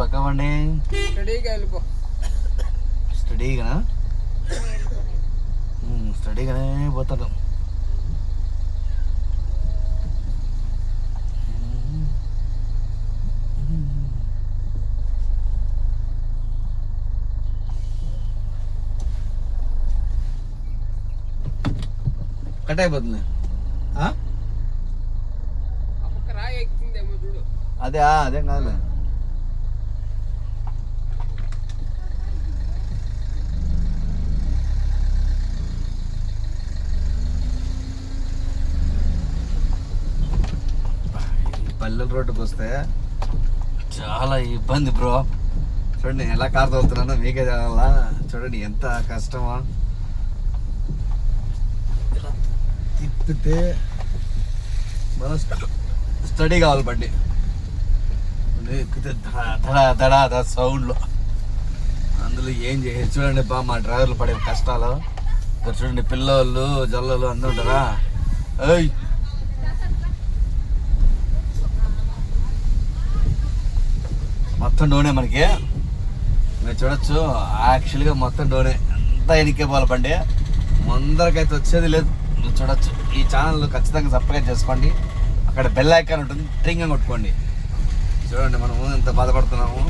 పక్కవండి రెడీగా వెళ్ళిపో. స్టడీగా స్టడీగానే పోతాడు కట్ అయిపోతుంది. పక్క అదే అదేం కాదులే ఈ పల్లెల రోడ్డుకి వస్తే చాలా ఇబ్బంది బ్రో. చూడండి ఎలా కారు తోలుతున్నానో మీకే తెలాలా చూడండి ఎంత కష్టమా. తిప్పితే మన స్టడీ కావాలి బండి. ఎక్కితే దడ దడ దడ సౌండ్లో. అందులో ఏం చేయదు చూడండి బా మా డ్రైవర్లు పడే కష్టాలు. ఇక్కడ చూడండి పిల్లోళ్ళు జల్లలు అందరు ఉంటారా? ఏయ్! మొత్తం డోనే మనకి. మీరు చూడొచ్చు యాక్చువల్గా మొత్తం డోనే. అంతా ఎనికే పోవాలి బండి. ముందరకైతే వచ్చేది లేదు. మీరు చూడొచ్చు. ఈ ఛానల్ ఖచ్చితంగా సబ్స్క్రైబ్ చేసుకోండి. అక్కడ బెల్ ఐకాన్ ఉంటుంది. ట్రింగ్ కొట్టుకోండి. చూడండి మనము ఎంత బాధపడుతున్నాము.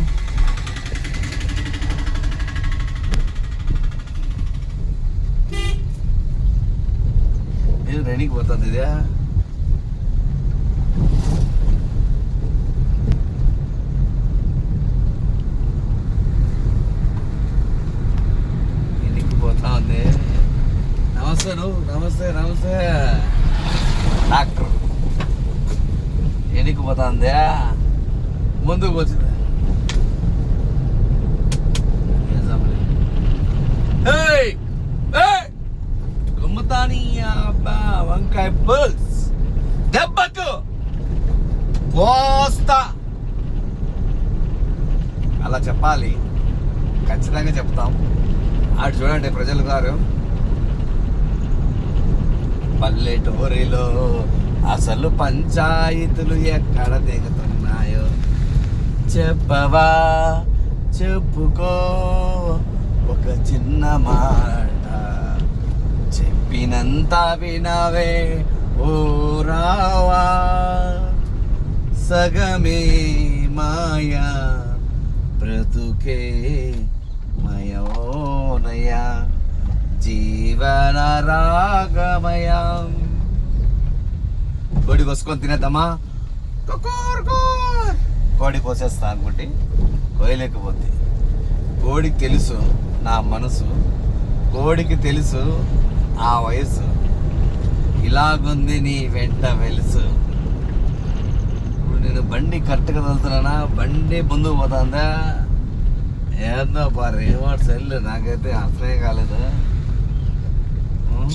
నేను రైనింగ్ పోతుంది ఇదే? నమస్తే నువ్వు నమస్తే నమస్తే. డాక్టర్ ఎనికి పోతా ముందుకు వచ్చింది గుమ్మతాని అబ్బా వంకాయ పుల్స్. దెబ్బకు కోస్తా అలా చెప్పాలి. ఖచ్చితంగా చెప్తాం. అటు చూడండి ప్రజలు గారు. పల్లెటూరిలో అసలు పంచాయతీలు ఎక్కడ దిగుతున్నాయో? చెప్పవా? చెప్పుకో. ఒక చిన్న మాట. చెప్పినంత వినవే ఓ రావా సగమే మాయా. బ్రతుకే మయోనయా. జీవన రాగమయం కోడి కోసుకొని తినేద్దామా కోడి కోసేస్తా అనుకుంటే కోయలేకపోతే. కోడికి తెలుసు నా మనసు. కోడికి తెలుసు ఆ వయసు ఇలాగుంది నీ వెంట వెలుసు. ఇప్పుడు నేను బండి కరెక్ట్గా వెళ్తున్నానా బండి ముందుకు పోతుందా? ఏందో బా రివార్డ్ సెల్ నాకైతే అర్థమే కాలేదు ఉం?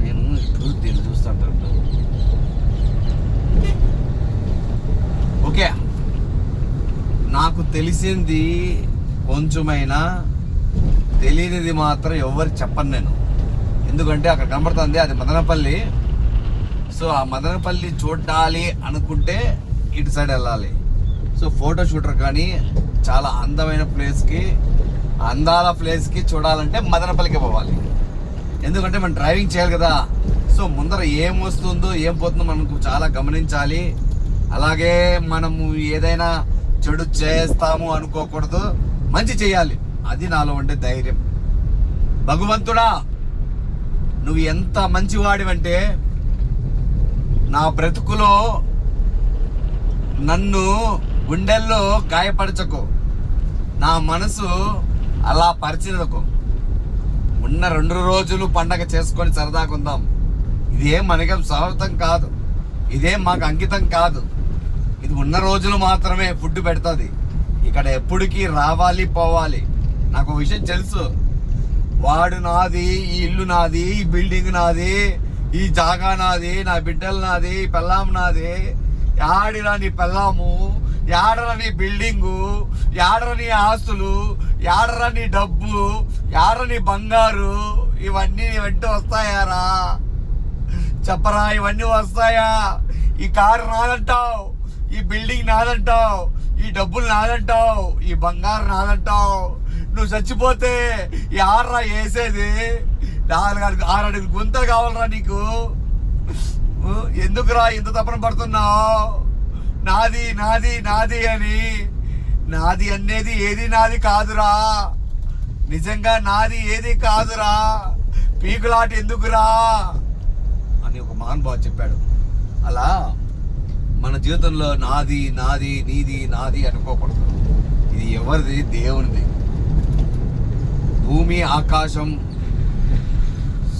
నేను ఇప్పుడు దీన్ని చూస్తుంటాను ఓకే నాకు తెలిసింది కొంచెమైనా తెలియనిది మాత్రం ఎవరు చెప్పను నేను. ఎందుకంటే అక్కడ కనబడుతుంది అది మదనపల్లి. సో ఆ మదనపల్లి చూడాలి అనుకుంటే ఇటు సైడ్ వెళ్ళాలి. సో ఫోటో షూటర్ కానీ చాలా అందమైన ప్లేస్కి అందాల ప్లేస్కి చూడాలంటే మదనపల్లికి పోవాలి. ఎందుకంటే మనం డ్రైవింగ్ చేయాలి కదా. సో ముందర ఏం వస్తుందో ఏం పోతుందో మనకు చాలా గమనించాలి. అలాగే మనము ఏదైనా చెడు చేస్తాము అనుకోకూడదు. మంచి చేయాలి. అది నాలో ఉండే ధైర్యం. భగవంతుడా నువ్వు ఎంత మంచివాడివంటే నా బ్రతుకులో నన్ను గుండెల్లో గాయపరచకు. నా మనసు అలా పరిచినకు ఉన్న రెండు రోజులు పండగ చేసుకొని సరదాకుందాం ఇదేం మనకేం స్వాగతం కాదు. ఇదేం మాకు అంకితం కాదు. ఇది ఉన్న రోజులు మాత్రమే ఫుడ్ పెడుతుంది. ఇక్కడ ఎప్పటికీ రావాలి పోవాలి. నాకు ఒక విషయం తెలుసు. వాడు నాది ఈ ఇల్లు నాది ఈ బిల్డింగ్ నాది ఈ జాగా నాది నా బిడ్డలు నాది పెళ్ళాం నాది. యాడిరా నీ పెళ్ళాము యాడరా నీ బిల్డింగు యాడరా నీ ఆస్తులు యాడరా నీ డబ్బు యాడరా నీ బంగారు ఇవన్నీ నీ వెంట వస్తాయారా? చెప్పరా ఇవన్నీ వస్తాయా? ఈ కారు నాదంటావు. ఈ బిల్డింగ్ నాదంటావు ఈ డబ్బులు నాదంటావు ఈ బంగారం నాదంటావు. నువ్వు చచ్చిపోతే ఈ ఆర్రా వేసేది. నాలుగు ఆరు అడుగులు గుంతలు కావాలరా నీకు. ఎందుకురా ఇంత తపన పడుతున్నావు? నాది నాది నాది అని. నాది అనేది ఏది నాది కాదురా. నిజంగా నాది ఏది కాదురా. పీకులాట ఎందుకురా? అని ఒక మహానుభావు చెప్పాడు. జీవితంలో నాది నాది నీది నాది అనుకోకూడదు. ఇది ఎవరిది? దేవునిది. భూమి ఆకాశం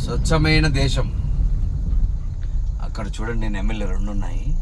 స్వచ్ఛమైన దేశం. అక్కడ చూడండి నేను ఎమ్మెల్యే రెండు ఉన్నాయి